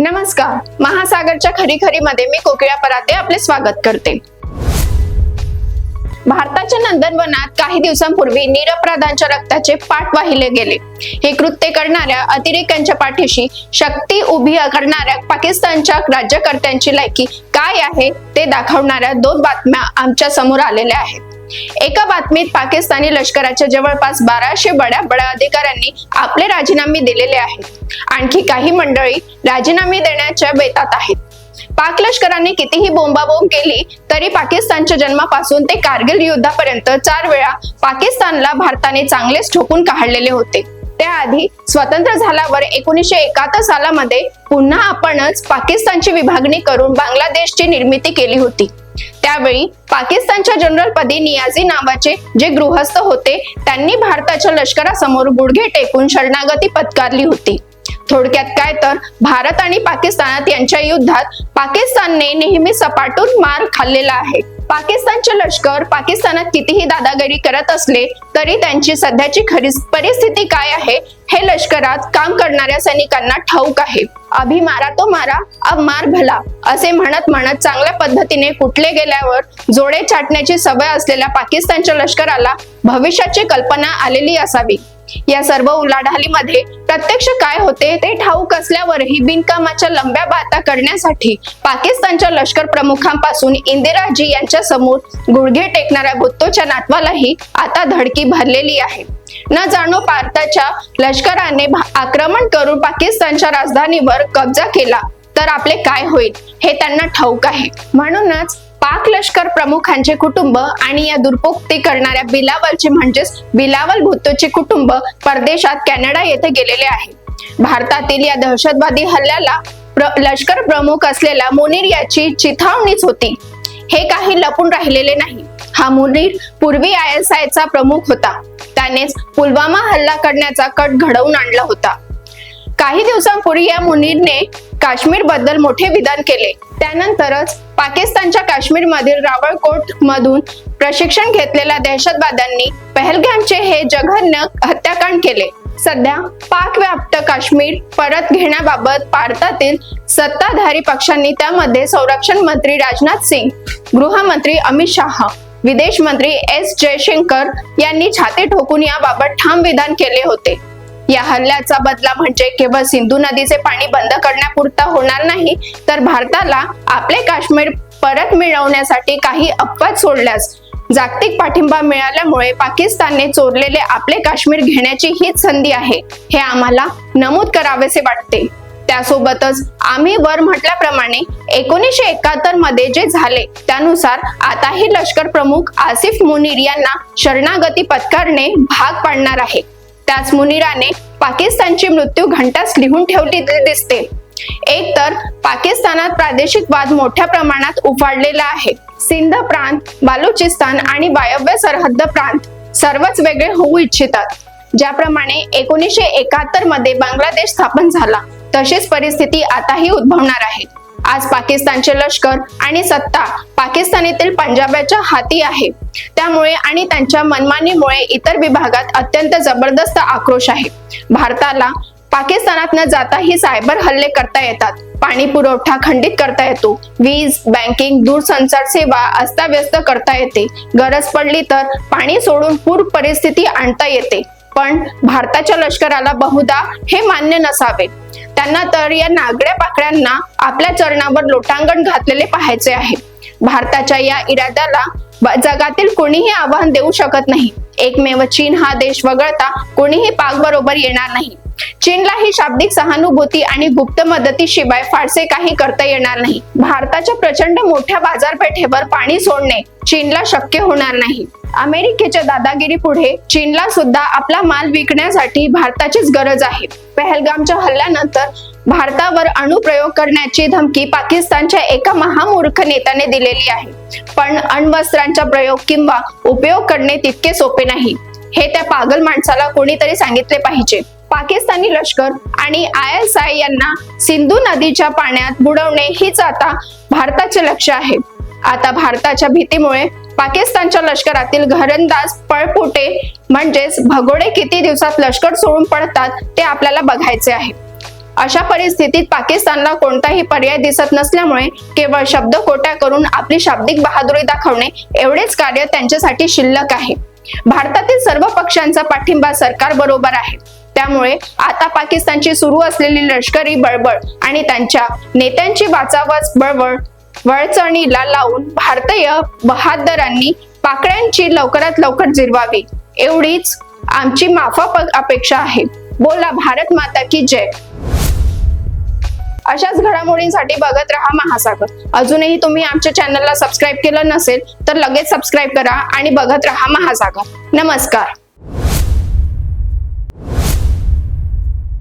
नमस्कार. महासागरच्या खरी खरी मध्ये मी कोकिळा पराते आपले स्वागत करते. भारताच्या नंदनवनात काही दिवसांपूर्वी निरपराधांच्या रक्ताचे पाठ वाहिले गेले. हे कृत्य करणाऱ्या अतिरेक्यांच्या पाठीशी शक्ती उभी करणाऱ्या पाकिस्तानच्या राज्यकर्त्यांची लायकी काय आहे ते दाखवणाऱ्या दोन बातम्या आमच्यासमोर आलेल्या आहेत. एका बातमीत पाकिस्तानी लष्कराच्या जवळपास बाराशे बड्या बड्या अधिकाऱ्यांनी आपले राजीनामे दिलेले आहेत. आणखी काही मंडळी राजीनामे देण्याच्या बेतात आहेत. पाक लष्कराने कितीही बोंबाबोंब केली तरी पाकिस्तानच्या जन्मापासून ते कारगिल युद्धापर्यंत चार वेळा पाकिस्तानला भारताने चांगलेच ठोकून काढलेले होते. त्याआधी स्वतंत्र झाल्यावर एकोणीसशे एकाहत्तर सालामध्ये पुन्हा आपणच पाकिस्तानची विभागणी करून बांगलादेशची निर्मिती केली होती. त्यावेळी पाकिस्तानच्या जनरलपदी नियाझी नावाचे जे गृहस्थ होते त्यांनी भारताच्या लष्करासमोर गुडघे टेकून शरणागती पत्कारली होती. थोडक्यात काय तर भारत आणि पाकिस्तानात यांच्या युद्धात पाकिस्तानने नेहमी सपाटून मार खाल्लेला आहे. पाकिस्तानचे लष्कर पाकिस्तानात कितीही दादागिरी करत असले तरी त्यांची सध्याची खरी परिस्थिती काय आहे हे लष्करात काम करणाऱ्या सैनिकांना ठाऊक आहे. अभि मारा तो मारा अब मार भला असे म्हणत म्हणत चांगल्या पद्धतीने कुठले गेल्यावर जोडे चाटण्याची सवय असलेल्या पाकिस्तानच्या लष्कराला भविष्याची कल्पना आलेली असावी. या सर्व उलाढालीमध्ये प्रत्यक्ष काय होते ते ठाऊक असल्यावरही बिनकामाच्या लंब्या बाता करण्यासाठी पाकिस्तानच्या लष्कर प्रमुखांपासून इंदिराजी यांच्या समोर गुडघे टेकणाऱ्या भुत्तोच्या नातवालाही आता धडकी भरलेली आहे. न जाणो भारताच्या लष्कराने आक्रमण करून पाकिस्तानच्या राजधानीवर कब्जा केला तर आपले काय होईल? हे त्यांना ठाऊक आहे. म्हणूनच पाक लष्कर प्रमुखांचे कुटुंब आणि या दुर्पोक्ती करणाऱ्या बिलावलचे म्हणजेच बिलावल भुत्तोचे कुटुंब परदेशात कॅनडा येथे गेलेले आहे. भारतातील या दहशतवादी हल्ल्याला प्र, लष्कर प्रमुख असलेला मुनीर याची चिथावणीच होती. हे काही लपून राहिलेले नाही. हा मुनीर पूर्वी आय एस आयचा प्रमुख होता. त्यानेच पुलवामा हल्ला करण्याचा कट घडवून आणला होता. काही दिवसांपूर्वी या मुनीरने काश्मीरबद्दल मोठे विधान केले. त्यानंतरच पाकिस्तानच्या काश्मीर मधील रावळकोट मधून प्रशिक्षण घेतलेल्या दहशतवाद्यांनी पहलगामचे हे जघन्य हत्याकांड केले. सध्या पाक व्याप्त काश्मीर परत घेण्याबाबत भारतातील सत्ताधारी पक्षांनी त्यामध्ये संरक्षण मंत्री राजनाथ सिंग गृहमंत्री अमित शहा विदेश मंत्री एस जयशंकर यांनी छाती ठोकून याबाबत ठाम विधान केले होते. या हल्ल्याचा बदला म्हणजे केवळ सिंधू नदीचे पाणी बंद करण्यापुरता होणार नाही तर भारताला आपले काश्मीर परत मिळवण्यासाठी काही अपवाद सोडल्यास जागतिक पाठिंबा मिळाल्यामुळे पाकिस्तानने चोरलेले आपले काश्मीर घेण्याची हीच संधी आहे हे आम्हाला नमूद करावेसे वाटते. त्यासोबतच आम्ही वर म्हटल्याप्रमाणे एकोणीसशे एकाहत्तरमध्ये जे झाले त्यानुसार आताही लष्कर प्रमुख आसिफ मुनीर यांना शरणागती पत्करणे भाग पाडणार आहे. त्याच मुनिराने पाकिस्तानची मृत्यू घंटाच लिहून ठेवली दिसते. एक तर पाकिस्तानात प्रादेशिक वाद मोठ्या प्रमाणात उफाडलेला आहे. सिंध प्रांत बालुचिस्तान आणि वायव्य सरहद्द प्रांत सर्वच वेगळे होऊ इच्छितात. ज्याप्रमाणे एकोणीसशे एकाहत्तरमध्ये बांगलादेश स्थापन झाला. तशीच परिस्थिती आताही उद्भवणार आहे. आज पाकिस्तानचे लष्कर आणि सत्ता पाकिस्तानीतील पंजाबाच्या हाती आहे. त्यामुळे आणि त्यांच्या मनमानीमुळे इतर विभागात अत्यंत जबरदस्त आक्रोश आहे. भारताला पाकिस्तानात न जाता ही सायबर हल्ले करता येतात. पाणी पुरवठा खंडित करता येतो. वीज बँकिंग दूरसंचार सेवा अस्ताव्यस्त करता येते. गरज पडली तर पाणी सोडून पूर परिस्थिती आणता येते. पण भारताच्या लष्कराला बहुधा हे मान्य नसावे. त्यांना तर या नागड्या पाकड्यांना आपल्या चरणावर लोटांगण घातलेले पाहायचे आहे. भारताच्या या इराद्याला जगातील कोणीही आव्हान देऊ शकत नाही. एकमेव चीन हा देश वगळता कोणीही पाक बरोबर येणार नाही. चीनला ही शाब्दिक सहानुभूती आणि गुप्त मदतीशिवाय फारसे काही करता येणार नाही. भारताच्या प्रचंड मोठ्या बाजारपेठेवर पाणी सोडणे चीनला शक्य होणार नाही. अमेरिकेच्या दादागिरी पुढे चीनला सुद्धा आपला माल विकण्यासाठी भारताचीच गरज आहे. पहलगामच्या हल्ल्यानंतर भारतावर अणुप्रयोग करण्याची धमकी पाकिस्तानच्या एका महामूर्ख नेत्याने दिलेली आहे. पण अण्वस्त्रांचा प्रयोग किंवा उपयोग करणे तितके सोपे नाही. हे त्या पागल माणसाला कोणीतरी सांगितले पाहिजे. पाकिस्तानी लष्कर आणि आय एस आय यांना सिंधू नदीच्या पाण्यात बुडवणे हीच आता भारताचे लक्ष आहे. आता भारताच्या भीतीमुळे पाकिस्तानच्या लष्करातील घरंदाज पळपुटे म्हणजेच भगोडे किती दिवसात लष्कर सोडून पडतात ते आपल्याला बघायचे आहे. अशा परिस्थितीत पाकिस्तानला कोणताही पर्याय दिसत नसल्यामुळे केवळ शब्द कोट्या करून आपली शाब्दिक बहादुरी दाखवणे एवढेच कार्य त्यांच्यासाठी शिल्लक आहे. भारतातील सर्व पक्षांचा पाठिंबा सरकार बरोबर आहे. त्यामुळे आता पाकिस्तानची सुरू असलेली लष्करी बळबळ आणि त्यांच्या नेत्यांची वाचावाच बळबळ वळचणीला लावून भारतीय बहादरांनी पाकड्यांची लवकरात लवकर जिरवावी. एवढीच आमची माफक अपेक्षा आहे. बोला भारत माता की जय. अशाच घडामोडींसाठी बघत रहा महासागर. अजूनही तुम्ही आमच्या चॅनलला सबस्क्राईब केलं नसेल तर लगेच सबस्क्राईब करा आणि बघत रहा महासागर. नमस्कार.